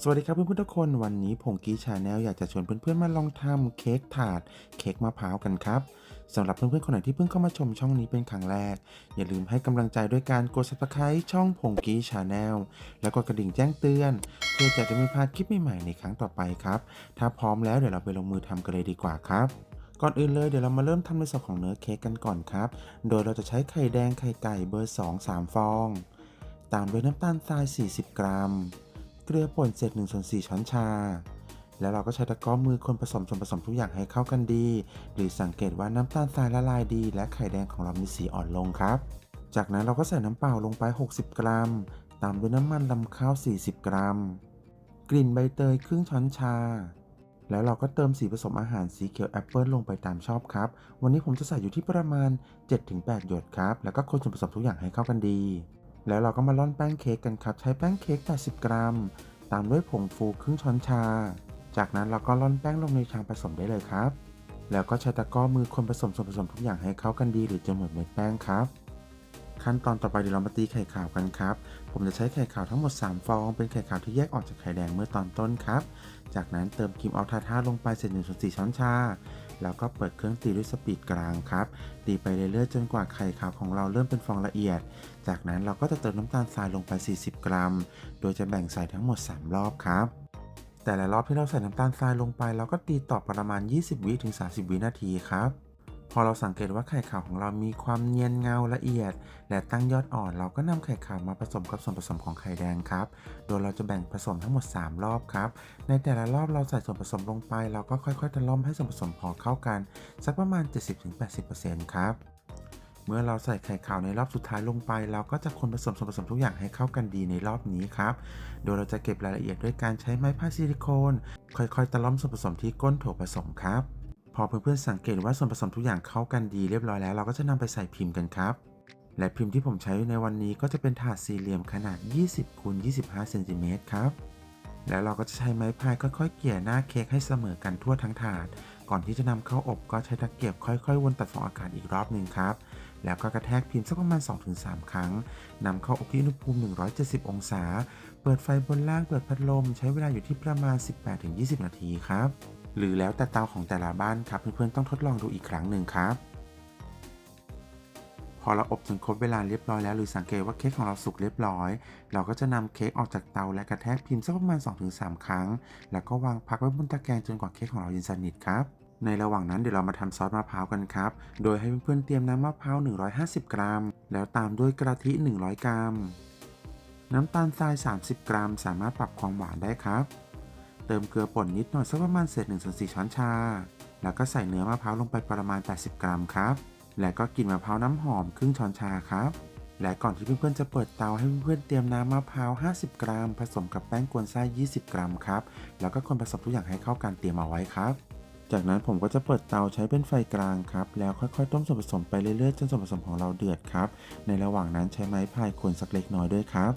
สวัสดีครับเพื่อนๆทุกคนวันนี้ผงกี้ชาแนลอยากจะชวนเพื่อนๆมาลองทำเค้กถาดเค้กมะพร้าวกันครับสำหรับเพื่อนๆคนไหนที่เพิ่งเข้ามาชมช่องนี้เป็นครั้งแรก อย่าลืมให้กำลังใจด้วยการกด subscribe ช่องผงกี้ชาแนลแล้วก็กระดิ่งแจ้งเตือน เพื่อจะได้ไม่พลาดคลิปใหม่ๆในครั้งต่อไปครับ ถ้าพร้อมแล้วเดี๋ยวเราไปลงมือทำกันเลยดีกว่าครับก่อนอื่นเลยเดี๋ยวเรามาเริ่มทำในส่วนของเนื้อเค้กกันก่อนครับ โดยเราจะใช้ไข่แดงไข่ไก่เบอร์ 2 3 ฟอง ตามด้วยน้ำตาลทราย 40 กรัม เกลือป่นเศษ1ส่วน4ช้อนชา แล้วเราก็ใช้ตะกร้อมือคนผสมส่วนผสมทุกอย่างให้เข้ากันดี หรือสังเกตว่าน้ำตาลทรายละลายดี และไข่แดงของเรามีสีอ่อนลงครับ จากนั้นเราก็ใส่น้ำเปล่าลงไป 60 กรัม ตามด้วยน้ำมันลำข้าว 40 กรัม กลิ่นใบเตยครึ่งช้อนชาแล้วเราก็เติมสีผสมอาหารสีเขียวแอปเปิลลงไปตามชอบครับ วันนี้ผมจะใส่อยู่ที่ประมาณ 7-8 หยดครับ แล้วก็คนส่วนผสมทุกอย่างให้เข้ากันดี แล้วเราก็มาร่อนแป้งเค้กกันครับ ใช้แป้งเค้ก 80 กรัม ตามด้วยผงฟูครึ่งช้อนชา จากนั้นเราก็ร่อนแป้งลงในชามผสมได้เลยครับ แล้วก็ใช้ตะกร้อมือคนผสมส่วนผสมทุกอย่างให้เข้ากันดีหรือจนหมดเม็ดแป้งครับ ขั้นตอนต่อไปเดี๋ยวเรามาตีไข่ขาวกันครับ ผมจะใช้ไข่ขาวทั้งหมด 3 ฟอง เป็นไข่ขาวที่แยกออกจากไข่แดงเมื่อตอนต้นครับ จากนั้นเติมครีมออลทาท่าลงไปเศษ1ส่วน4ช้อนชา แล้วก็เปิดเครื่องตีด้วยสปีดกลางครับ ตีไปเรื่อยๆจนกว่าไข่ขาวของเราเริ่มเป็นฟองละเอียด จากนั้นเราก็จะเติมน้ำตาลทรายลงไป 40 กรัม โดยจะแบ่งใส่ทั้งหมด 3 รอบครับแต่ละรอบที่เราใส่น้ำตาลทรายลงไป เราก็ตีต่อประมาณ 20 วิถึง 30 วินาทีครับ พอเราสังเกตว่าไข่ขาวของเรามีความเนียนเงาละเอียด และตั้งยอดอ่อน เราก็นำไข่ขาวมาผสมกับส่วนผสมของไข่แดงครับ โดยเราจะแบ่งผสมทั้งหมด 3 รอบครับ ในแต่ละรอบเราใส่ส่วนผสมลงไป เราก็ค่อยๆตะล่อมให้ส่วนผสมพอเข้ากัน สักประมาณ 70-80%ครับเมื่อเราใส่ไข่ขาวในรอบสุดท้ายลงไปเราก็จะคนผสมส่วนผสมทุกอย่างให้เข้ากันดีในรอบนี้ครับ โดยเราจะเก็บรายละเอียดด้วยการใช้ไม้ผ้าซิลิโคน ค่อยๆตะล่อมส่วนผสมที่ก้นโถผสมครับ พอเพื่อนๆสังเกตว่าส่วนผสมทุกอย่างเข้ากันดีเรียบร้อยแล้ว เราก็จะนำไปใส่พิมพ์กันครับ และพิมพ์ที่ผมใช้ในวันนี้ก็จะเป็นถาดสี่เหลี่ยมขนาด 20คูณ25เซนติเมตรครับแล้วเราก็จะใช้ไม้พายค่อยๆ เกี่ยหน้าเค้กให้เสมอกันทั่วทั้งถาด ก่อนที่จะนำเข้าอบก็ใช้ตะเกียบค่อยๆ วนตัดฟองอากาศอีกรอบหนึ่งครับ แล้วก็กระแทกพิมพ์สักประมาณ 2-3 ครั้งนำเข้าอบที่อุณหภูมิ 170 องศา เปิดไฟบนล่างเปิดพัดลม ใช้เวลาอยู่ที่ประมาณ 18-20 นาทีครับ หรือแล้วแต่เตาของแต่ละบ้านครับเพื่อนๆต้องทดลองดูอีกครั้งหนึ่งครับ พอเราอบจนครบเวลาเรียบร้อยแล้วหรือสังเกตว่าเค้กของเราสุกเรียบร้อย เราก็จะนำเค้กออกจากเตาและกระแทกพิมพ์สักประมาณ 2-3 ครั้ง แล้วก็วางพักไว้บนตะแกรงจนกว่าเค้กของเราเย็นสนิทครับในระหว่างนั้นเดี๋ยวเรามาทำซอสมะพร้าวกันครับ โดยให้เพื่อนๆเตรียมน้ำมะพร้าว 150 กรัม แล้วตามด้วยกะทิ 100 กรัม น้ำตาลทราย 30 กรัม สามารถปรับความหวานได้ครับ เติมเกลือป่นนิดหน่อยสักประมาณเศษ1ส่วน4ช้อนชา แล้วก็ใส่เนื้อมะพร้าวลงไปประมาณ 80 กรัมครับ และก็กลิ่นมะพร้าวน้ำหอมครึ่งช้อนชาครับ และก่อนที่เพื่อนๆจะเปิดเตาให้เพื่อนๆเตรียมน้ำมะพร้าว 50 กรัม ผสมกับแป้งกวนไส้ 20 กรัมครับ แล้วก็คนผสมทุกอย่างให้เข้ากันเตรียมเอาไว้ครับ จากนั้นผมก็จะเปิดเตาใช้เป็นไฟกลางครับ แล้วค่อยๆ ต้มส่วนผสมไปเรื่อยๆ จนส่วนผสมของเราเดือดครับ ในระหว่างนั้นใช้ไม้พายคนสักเล็กน้อยด้วยครับ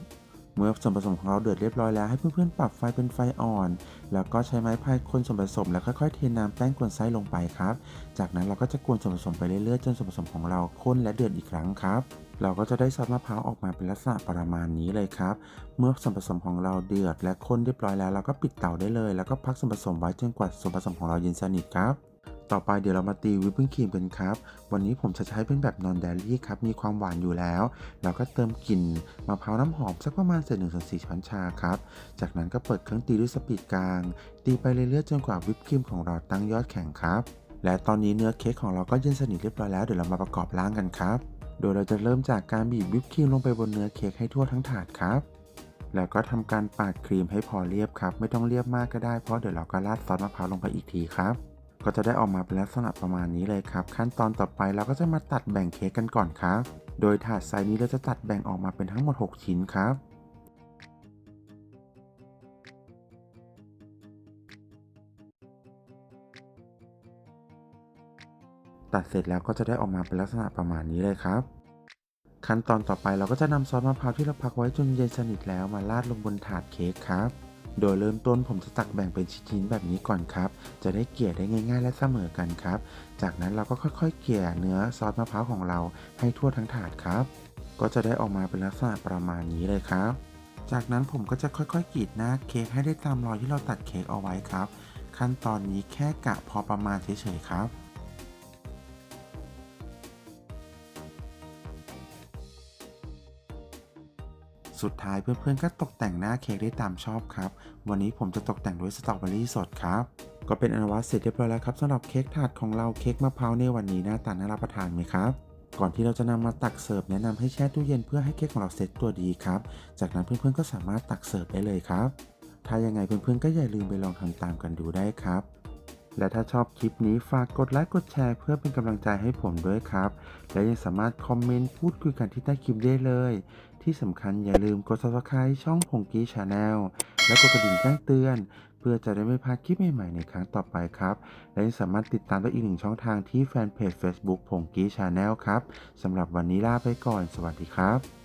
เมื่อส่วนผสมของเราเดือดเรียบร้อยแล้วให้เพื่อนๆปรับไฟเป็นไฟอ่อน แล้วก็ใช้ไม้พายคนส่วนผสมแล้วค่อยๆเทน้ำแป้งกวนไส้ลงไปครับ จากนั้นเราก็จะกวนส่วนผสมไปเรื่อยๆจนส่วนผสมของเราข้นและเดือดอีกครั้งครับเราก็จะได้ซอสมะพร้าวออกมาเป็นลักษณะประมาณนี้เลยครับ เมื่อส่วนผสมของเราเดือดและข้นเรียบร้อยแล้วเราก็ปิดเตาได้เลย แล้วก็พักส่วนผสมไว้จนกว่าส่วนผสมของเราเย็นสนิทครับ ต่อไปเดี๋ยวเรามาตีวิปปิ้งครีมกันครับ วันนี้ผมจะใช้เป็นแบบนอนเดลี่ครับ มีความหวานอยู่แล้วแล้วก็เติมกลิ่นมะพร้าวน้ำหอมสักประมาณเศษหนึ่งส่วนสี่ช้อนชาครับ จากนั้นก็เปิดเครื่องตีด้วยสปีดกลาง ตีไปเรื่อยๆจนกว่าวิปครีมของเราตั้งยอดแข็งครับ และตอนนี้เนื้อเค้กของเราก็เย็นสนิทเรียบร้อยแล้ว เดี๋ยวเรามาประกอบร่างกันครับ โดยเราจะเริ่มจากการบีบวิปครีมลงไปบนเนื้อเค้กให้ทั่วทั้งถาดครับแล้วก็ทำการปาดครีมให้พอเรียบครับ ไม่ต้องเรียบมากก็ได้เพราะเดี๋ยวเราก็ราดซอสมะพร้าวลงไปอีกทีครับ ก็จะได้ออกมาเป็นลักษณะประมาณนี้เลยครับ ขั้นตอนต่อไปเราก็จะมาตัดแบ่งเค้กกันก่อนครับ โดยถาดไซส์นี้เราจะตัดแบ่งออกมาเป็นทั้งหมด 6 ชิ้นครับตัดเสร็จแล้วก็จะได้ออกมาเป็นลักษณะประมาณนี้เลยครับ ขั้นตอนต่อไปเราก็จะนำซอสมะพร้าวที่เราพักไว้จนเย็นสนิทแล้วมาราดลงบนถาดเค้กครับ โดยเริ่มต้นผมจะตักแบ่งเป็นชิ้นๆแบบนี้ก่อนครับ จะได้เกลี่ยได้ง่าย ๆ และเสมอกันครับ จากนั้นเราก็ค่อยๆ เกลี่ยเนื้อซอสมะพร้าวของเราให้ทั่วทั้งถาดครับ ก็จะได้ออกมาเป็นลักษณะประมาณนี้เลยครับ จากนั้นผมก็จะค่อยๆกรีดหน้าเค้กให้ได้ตามรอยที่เราตัดเค้กเอาไว้ครับ ขั้นตอนนี้แค่กะพอประมาณเฉยๆครับ สุดท้ายเพื่อนๆก็ตกแต่งหน้าเค้กได้ตามชอบครับ วันนี้ผมจะตกแต่งด้วยสตรอเบอรี่สดครับ ก็เป็นอันว่าเสร็จเรียบร้อยแล้วครับสำหรับเค้กถาดของเราเค้กมะพร้าวในวันนี้หน้าตาน่ารับประทานไหมครับก่อนที่เราจะนำมาตักเสิร์ฟแนะนำให้แช่ตู้เย็นเพื่อให้เค้กของเราเซ็ตตัวดีครับ จากนั้นเพื่อนๆก็สามารถตักเสิร์ฟได้เลยครับ ถ้ายังไงเพื่อนๆก็อย่าลืมไปลองทำตามกันดูได้ครับ และถ้าชอบคลิปนี้ฝากกดไลค์กดแชร์เพื่อเป็นกำลังใจให้ผมด้วยครับ และยังสามารถคอมเมนต์พูดคุยกันที่ใต้คลิปได้เลย ที่สำคัญอย่าลืมกด subscribe ช่องพงกี้ชาแนลและกดกระดิ่งแจ้งเตือน เพื่อจะได้ไม่พลาดคลิปใหม่ๆในครั้งต่อไปครับ และยังสามารถติดตามได้อีกหนึ่งช่องทางที่แฟนเพจ Facebook พงกี้ชาแนลครับสำหรับวันนี้ลาไปก่อน สวัสดีครับ